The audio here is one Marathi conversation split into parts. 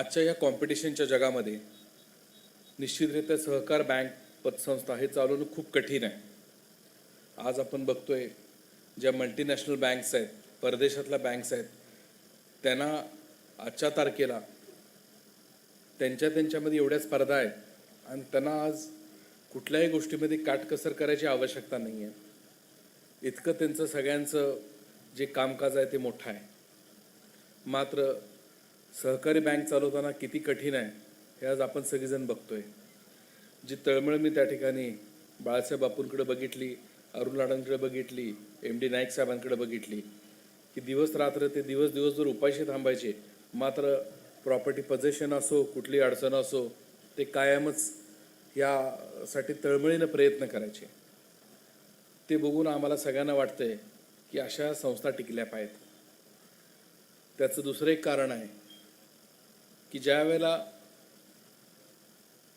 आजच्या या कॉम्पिटिशनच्या जगामध्ये निश्चितरित्या सहकार बँक पतसंस्था हे चालवणं खूप कठीण आहे. आज आपण बघतोय ज्या मल्टीनॅशनल बँक्स आहेत परदेशातल्या बँक्स आहेत त्यांना आजच्या तारखेला त्यांच्या त्यांच्यामध्ये एवढ्या स्पर्धा आहेत आणि त्यांना आज कुठल्याही गोष्टीमध्ये काटकसर करायची आवश्यकता नाही आहे इतकं त्यांचं सगळ्यांचं जे कामकाज आहे ते मोठं आहे. मात्र सहकारी बँक चालवताना किती कठीण आहे हे आज आपण सगळेजण बघतोय. जी तळमळ मी त्या ठिकाणी बाळासाहेब बापूंकडे बघितली अरुण लाडांकडे बघितली एम डी नाईक साहेबांकडे बघितली की दिवस रात्र ते दिवस दिवसभर उपाशी थांबायचे मात्र प्रॉपर्टी पजेशन असो कुठली अडचण असो ते कायमच यासाठी तळमळीनं प्रयत्न करायचे. ते बघून आम्हाला सगळ्यांना वाटतंय की अशा संस्था टिकल्या पाहिजेत. त्याचं दुसरं एक कारण आहे की ज्या वेळेला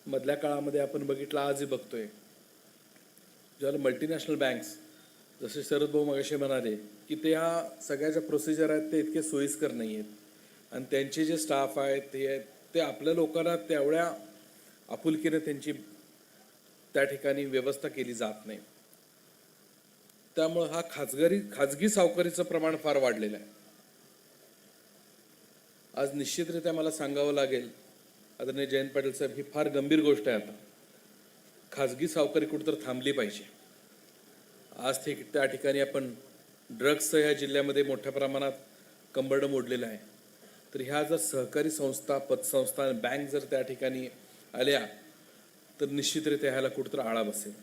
मधल्या काळामध्ये आपण बघितलं आजही बघतोय. ज्यावेळेला मल्टीनॅशनल बँक्स जसे शरद भाऊ मगाशी म्हणाले की ते ह्या सगळ्या ज्या प्रोसिजर आहेत ते इतके सोयीस्कर नाही आहेत आणि त्यांचे जे स्टाफ आहेत ते आहेत ते आपल्या लोकांना तेवढ्या आपुलकीने त्यांची त्या ठिकाणी व्यवस्था केली जात नाही. त्यामुळं हा खाजगारी खाजगी सावकारीचं प्रमाण फार वाढलेलं आहे. आज निश्चितरित्या मला सांगावं लागेल आदरणीय जयंत पाटील साहेब ही फार गंभीर गोष्ट आहे आता. खाजगी सावकारी कुठं थांबली पाहिजे. आज ते त्या ठिकाणी आपण ड्रग्सचं ह्या जिल्ह्यामध्ये मोठ्या प्रमाणात कंबरडं मोडलेलं आहे. तर ह्या जर सहकारी संस्था पतसंस्था बँक जर त्या ठिकाणी आल्या तर निश्चितरित्या ह्याला कुठंतरी आळा बसेल.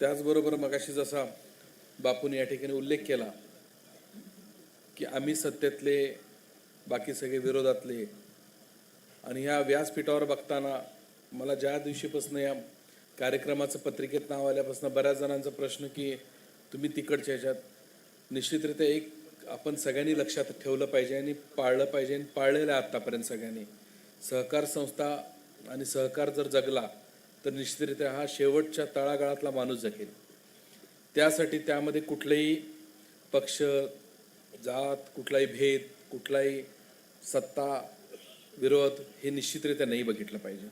त्याचबरोबर मगाशी जसा बापून या ठिकाणी उल्लेख केला की आम्ही सत्तेतले बाकी सगळे विरोधातले. आणि ह्या व्यासपीठावर बघताना मला ज्या दिवशीपासून या कार्यक्रमाचं पत्रिकेत नाव आल्यापासून बऱ्याच जणांचा प्रश्न की तुम्ही तिकडच्या ह्याच्यात निश्चितरित्या एक आपण सगळ्यांनी लक्षात ठेवलं पाहिजे आणि पाळलं पाहिजे आणि पाळलेलं आहे आत्तापर्यंत सगळ्यांनी. सहकार संस्था आणि सहकार जर जगला तर निश्चितरित्या हा शेवटच्या तळागाळातला माणूस जगेल. त्यासाठी त्यामध्ये कुठलेही पक्ष जात कुठलाही भेद कुठलाही सत्ता विरोध हे निश्चितरित्या नाही बघितलं पाहिजे.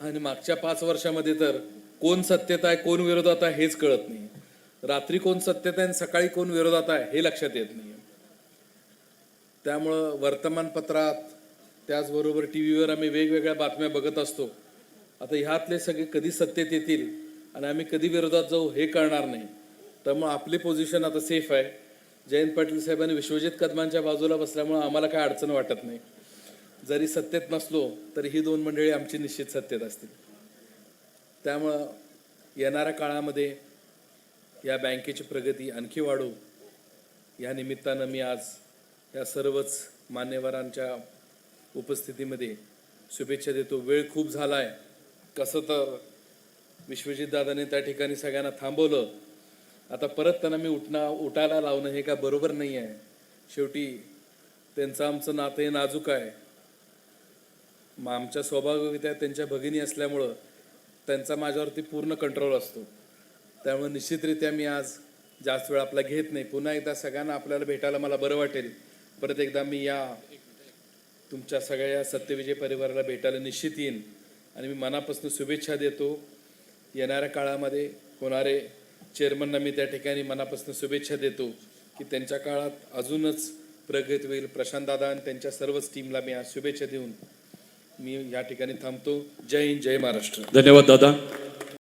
आणि मागच्या पाच वर्षामध्ये तर कोण सत्तेत आहे कोण विरोधात आहे हेच कळत नाही. रात्री कोण सत्तेत आहे आणि सकाळी कोण विरोधात आहे हे लक्षात येत नाही. त्यामुळं वर्तमानपत्रात त्याचबरोबर टी व्हीवर आम्ही वेगवेगळ्या बातम्या बघत असतो. आता ह्यातले सगळे कधी सत्तेत येतील आणि आम्ही कधी विरोधात जाऊ हे कळणार नाही. त्यामुळं आपली पोझिशन आता सेफ आहे. जयंत पाटील साहेबांनी विश्वजित कदमांच्या बाजूला बसल्यामुळं आम्हाला काय अडचण वाटत नाही. जरी सत्तेत नसलो तरी ही दोन मंडळी आमची निश्चित सत्तेत असतील. त्यामुळं येणाऱ्या काळामध्ये या बँकेची प्रगती आणखी वाढू. या निमित्तानं मी आज या सर्वच मान्यवरांच्या उपस्थितीमध्ये शुभेच्छा देतो. वेळ खूप झाला आहे कसं तर विश्वजित दादाने त्या ठिकाणी सगळ्यांना थांबवलं. आता परत त्यांना मी उठणं उठायला लावणं हे काय बरोबर नाही आहे. शेवटी त्यांचं आमचं नातं हे नाजूक आहे. मग आमच्या स्वाभाविकरित्या त्यांच्या भगिनी असल्यामुळं त्यांचा माझ्यावरती पूर्ण कंट्रोल असतो. त्यामुळे निश्चितरित्या मी आज जास्त वेळ आपला घेत नाही. पुन्हा एकदा सगळ्यांना आपल्याला भेटायला मला बरं वाटेल. परत एकदा मी या तुमच्या सगळ्या या सत्यविजय परिवाराला भेटायला निश्चित येईन. आणि मी मनापासून शुभेच्छा देतो. येणाऱ्या काळामध्ये होणारे चेअरमनना मी त्या ठिकाणी मनापासून शुभेच्छा देतो की त्यांच्या काळात अजूनच प्रगती होईल. प्रशांत दादा आणि त्यांच्या सर्वच टीमला मी आज शुभेच्छा देऊन मी या ठिकाणी थांबतो. जय हिंद जय महाराष्ट्र. धन्यवाद दादा.